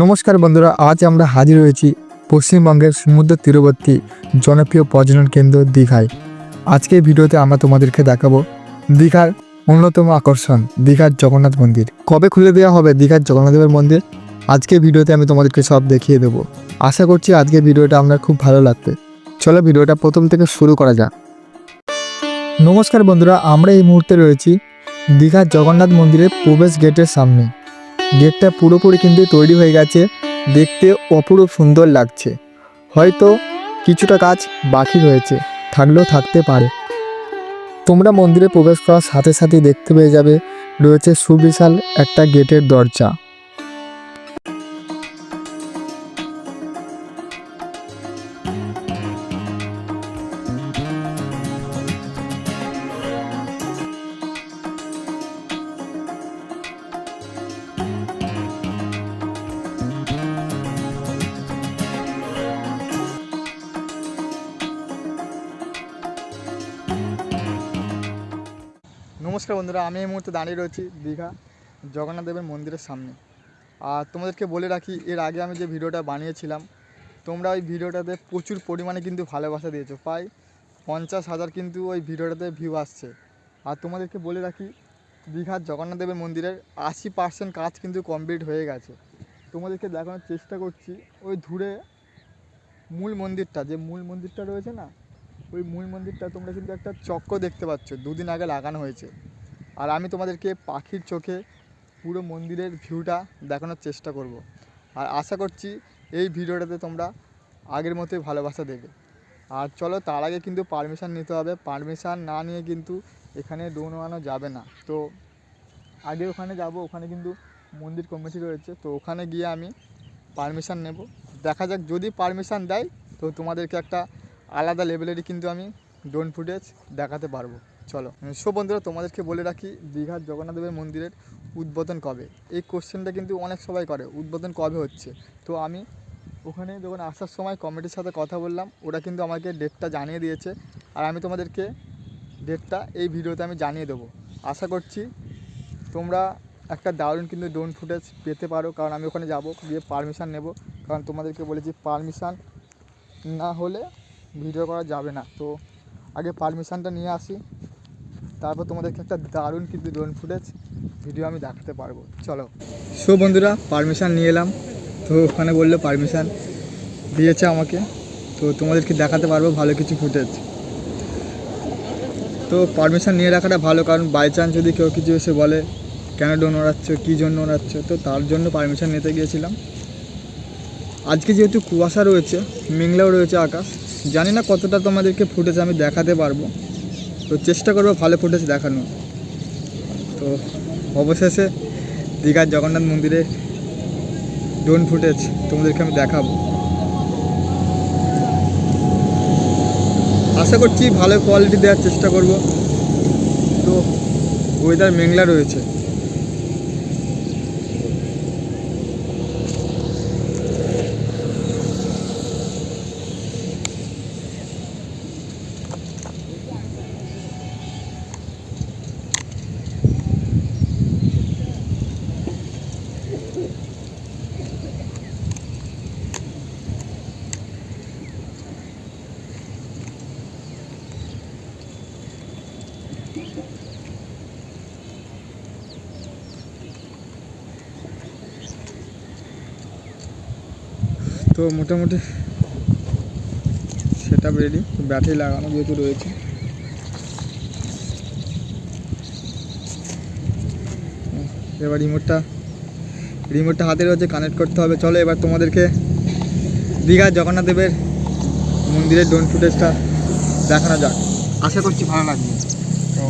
নমস্কার বন্ধুরা, আজ আমরা হাজির হয়েছি পশ্চিমবঙ্গের সমুদ্র তীরবর্তী জনপ্রিয় পর্যটন কেন্দ্র দীঘায়। আজকের ভিডিওতে আমরা তোমাদেরকে দেখাবো দীঘার অন্যতম আকর্ষণ দীঘার জগন্নাথ মন্দির। কবে খুলে দেওয়া হবে দীঘার জগন্নাথ দেবের মন্দির? আজকে ভিডিওতে আমি তোমাদেরকে সব দেখিয়ে দেবো। আশা করছি আজকের ভিডিওটা আপনার খুব ভালো লাগবে। চলো ভিডিওটা প্রথম থেকে শুরু করা যাক। নমস্কার বন্ধুরা, আমরা এই মুহূর্তে রয়েছি দীঘার জগন্নাথ মন্দিরের প্রবেশ গেটের সামনে। গেটটা পুরোপুরি কিন্তু তৈরি হয়ে গেছে, দেখতে অপরূপ সুন্দর লাগছে। হয়তো কিছুটা কাজ বাকি রয়েছে, থাকলেও থাকতে পারে। তোমরা মন্দিরে প্রবেশ করার সাথে সাথে দেখতে পেয়ে যাবে রয়েছে সুবিশাল একটা গেটের দরজা। নমস্কার বন্ধুরা, আমি এই মুহূর্তে দাঁড়িয়ে রয়েছি দীঘা জগন্নাথ দেবের মন্দিরের সামনে। আর তোমাদেরকে বলে রাখি, এর আগে আমি যে ভিডিওটা বানিয়েছিলাম, তোমরা ওই ভিডিওটাতে প্রচুর পরিমাণে কিন্তু ভালোবাসা দিয়েছ। প্রায় পঞ্চাশ হাজার কিন্তু ওই ভিডিওটাতে ভিউ আসছে। আর তোমাদেরকে বলে রাখি দীঘার জগন্নাথ দেবের মন্দিরের আশি পার্সেন্ট কাজ কিন্তু কমপ্লিট হয়ে গেছে। তোমাদেরকে দেখানোর চেষ্টা করছি, ওই ধূরে মূল মন্দিরটা, যে মূল মন্দিরটা রয়েছে না ওই মূল মন্দিরটা তোমরা কিন্তু একটা চক্র দেখতে পাচ্ছ, দুদিন আগে লাগানো হয়েছে। আর আমি তোমাদেরকে পাখির চোখে পুরো মন্দিরের ভিউটা দেখানোর চেষ্টা করব। আর আশা করছি এই ভিডিওটাতে তোমরা আগের মতোই ভালোবাসা দেবে। আর চলো, তার আগে কিন্তু পারমিশন নিতে হবে। পারমিশান না নিয়ে কিন্তু এখানে ডোনানো যাবে না। তো আগে ওখানে যাব, ওখানে কিন্তু মন্দির কমিটি রয়েছে। তো ওখানে গিয়ে আমি পারমিশন নেব। দেখা যাক, যদি পারমিশান দেয়, তো তোমাদেরকে একটা আলাদা লেভেলেরই কিন্তু আমি ড্রোন ফুটেজ দেখাতে পারব। চলো সো বন্ধুরা, তোমাদেরকে বলে রাখি, দীঘার জগন্নাথ দেবের মন্দিরের উদ্বোধন কবে? এই কোশ্চেনটা কিন্তু অনেক সবাই করে, উদ্বোধন কবে হচ্ছে? তো আমি ওখানে যখন আসার সময় কমিটির সাথে কথা বললাম, ওরা কিন্তু আমাকে ডেটটা জানিয়ে দিয়েছে। আর আমি তোমাদেরকে ডেটটা এই ভিডিওতে আমি জানিয়ে দেবো। আশা করছি তোমরা একটা দারুণ কিন্তু ড্রোন ফুটেজ পেতে পারো, কারণ আমি ওখানে যাব, গিয়ে পারমিশন নেব। কারণ তোমাদেরকে বলেছি পারমিশন না হলে ভিডিও করা যাবে না। তো আগে পারমিশনটা নিয়ে আসি। তারপর তোমাদেরকে একটা দারুণ কিন্তু ড্রোন ফুটেজ ভিডিও আমি দেখাতে পারব। চলো। সো বন্ধুরা পারমিশান নিয়ে এলাম। তো ওখানে বলল পারমিশন দিয়েছে আমাকে। তো তোমাদেরকে দেখাতে পারব ভালো কিছু ফুটেজ তো পারমিশন নিয়ে রাখাটা ভালো, কারণ বাই চান্স যদি কেউ কিছু এসে বলে, কেন ড্রোন ওড়াচ্ছ, কী জন্য ওড়াচ্ছ, তো তার জন্য পারমিশন নিতে গিয়েছিলাম। আজকে যেহেতু কুয়াশা রয়েছে, মেঘলাও রয়েছে আকাশ জানি না কতটা তোমাদেরকে ফুটেজ আমি দেখাতে পারব। তো চেষ্টা করব ভালো ফুটেজ দেখানো তো অবশেষে দীঘার জগন্নাথ মন্দিরে ড্রোন ফুটেজ তোমাদেরকে আমি দেখাবো। আশা করছি ভালো কোয়ালিটি দেওয়ার চেষ্টা করব। তো ওয়েদার মেঘলা রয়েছে। তো মোটামুটি সেট আপ রেডি ব্যাটারি লাগানো যেহেতু রয়েছে। এবার রিমোটটা রিমোটটা হাতে রয়েছে কানেক্ট করতে হবে। চলো এবার তোমাদেরকে দীঘার জগন্নাথ দেবের মন্দিরের ড্রোন ফুটেজটা দেখানো যাক। আশা করছি ভালো লাগবে। তো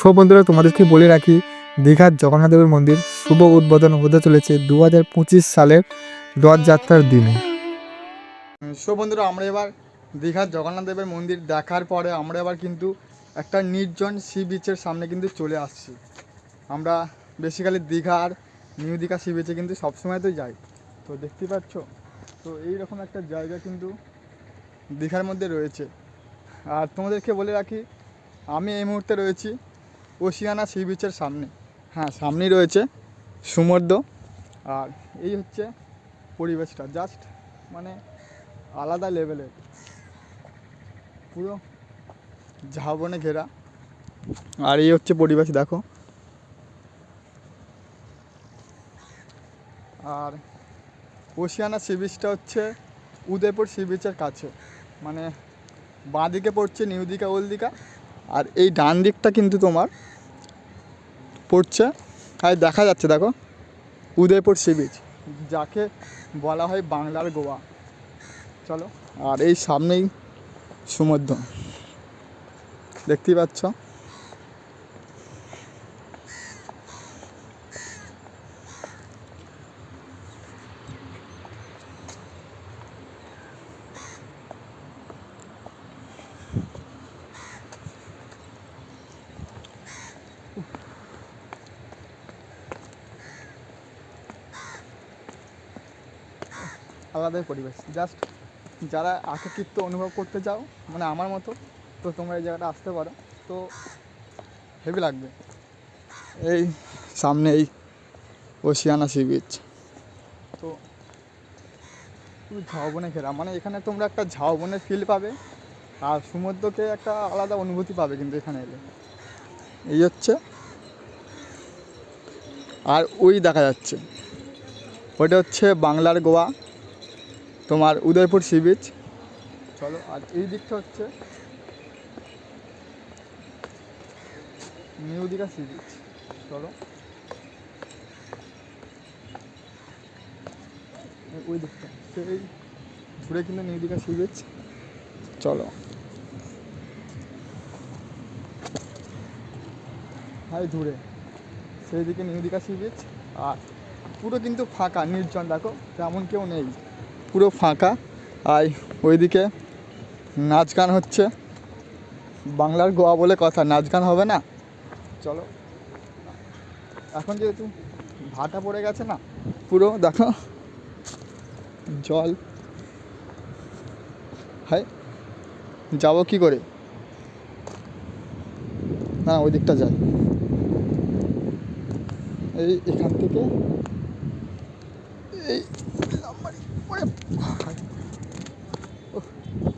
ছো বন্ধুরা, তোমাদেরকে বলে রাখি, দীঘার জগন্নাথদেবের মন্দির শুভ উদ্বোধন হতে চলেছে দু হাজার পঁচিশ সালের রথযাত্রার দিনে। সো বন্ধুরা, আমরা এবার দীঘার জগন্নাথদেবের মন্দির দেখার পরে আমরা এবার কিন্তু একটা নির্জন সি বিচের সামনে কিন্তু চলে আসছি। আমরা বেসিক্যালি দীঘার নিউ দীঘা সি বিচে কিন্তু সবসময় তো যাই। তো দেখতে পাচ্ছ? তো এইরকম একটা জায়গা কিন্তু দীঘার মধ্যে রয়েছে। আর তোমাদেরকে বলে রাখি, আমি এই মুহূর্তে রয়েছি ওশিয়ানা সি বিচের সামনে। হ্যাঁ সামনেই রয়েছে সমুদ্র আর এই হচ্ছে পরিবেশটা জাস্ট মানে আলাদা লেভেলের পুরো ঝাবনে ঘেরা। আর এই হচ্ছে পরিবেশ, দেখো। আর ওশিয়ানা সি বিচটা হচ্ছে উদয়পুর সি বিচের কাছে। মানে বাঁদিকে পড়ছে নিউ দীঘা, ওল্ড দীঘা। আর এই ডান দিকটা কিন্তু তোমার পড়ছে। আর দেখা যাচ্ছে, দেখো। উদয়পুর সি বিচ, যাকে বলা হয় বাংলার গোয়া। চলো, আর এই সামনেই সমুদ্র দেখতেই পাচ্ছ? আলাদাই পরিবেশ। জাস্ট যারা একাকিত্ব অনুভব করতে চাও মানে আমার মতো, তো তোমরা এই জায়গাটা আসতে পারো। তো হেভি লাগবে। এই সামনে এই ওশিয়ানা সি বিচ তো ঝাউবনে ঘেরা মানে এখানে তোমরা একটা ঝাউবনের ফিল পাবে, আর সমুদ্রকে একটা আলাদা অনুভূতি পাবে কিন্তু এখানে এলে। এই হচ্ছে, আর ওই দেখা যাচ্ছে। ওটা হচ্ছে বাংলার গোয়া। তোমার উদয়পুর সি বিচ। চলো, আর এই দিকটা হচ্ছে নিউ দীঘা সি বিচ। চলো। ওই দিকটা, সেই ঘুরে কিন্তু নিউ দীঘা সি বিচ। চলো। হাই দূরে। সেই দিকে নিউ দীঘা সি বিচ, আর পুরো কিন্তু ফাঁকা, নির্জন, দেখো, তেমন কেউ নেই। পুরো ফাঁকা। আর ওইদিকে নাচ গান হচ্ছে। বাংলার গোয়া বলে কথা, নাচ গান হবে না? চলো। এখন যেহেতু ভাটা পড়ে গেছে না, পুরো দেখো, জল। হাই যাব কি করে? না ওই দিকটা যাই। এই এখান থেকে, এই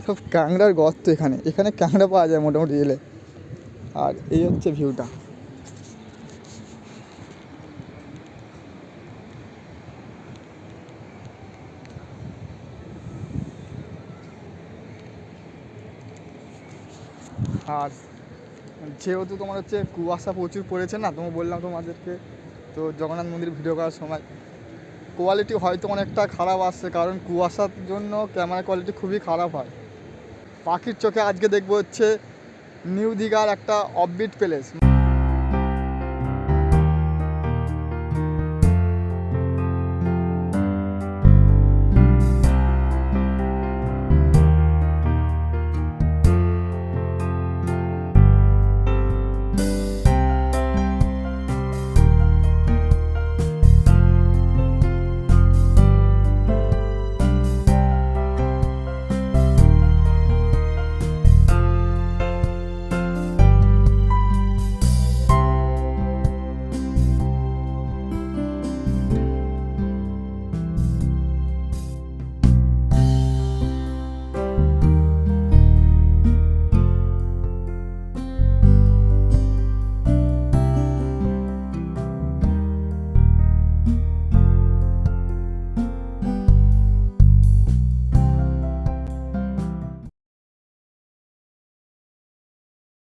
সব ক্যাংরার গর্ত এখানে। এখানে ক্যাংরা পাওয়া যায় মোটামুটি এলে। আর এই হচ্ছে ভিউটা। আর যেহেতু তোমার হচ্ছে কুয়াশা প্রচুর পড়েছে না তোমার বললাম তোমাদেরকে, তো জগন্নাথ মন্দির ভিডিও করার সময় কোয়ালিটি হয়তো অনেকটা খারাপ আসছে, কারণ কুয়াশার জন্য ক্যামেরা কোয়ালিটি খুবই খারাপ হয়। পাখির চোখে আজকে দেখব হচ্ছে নিউ দীঘার একটা অববিট প্লেস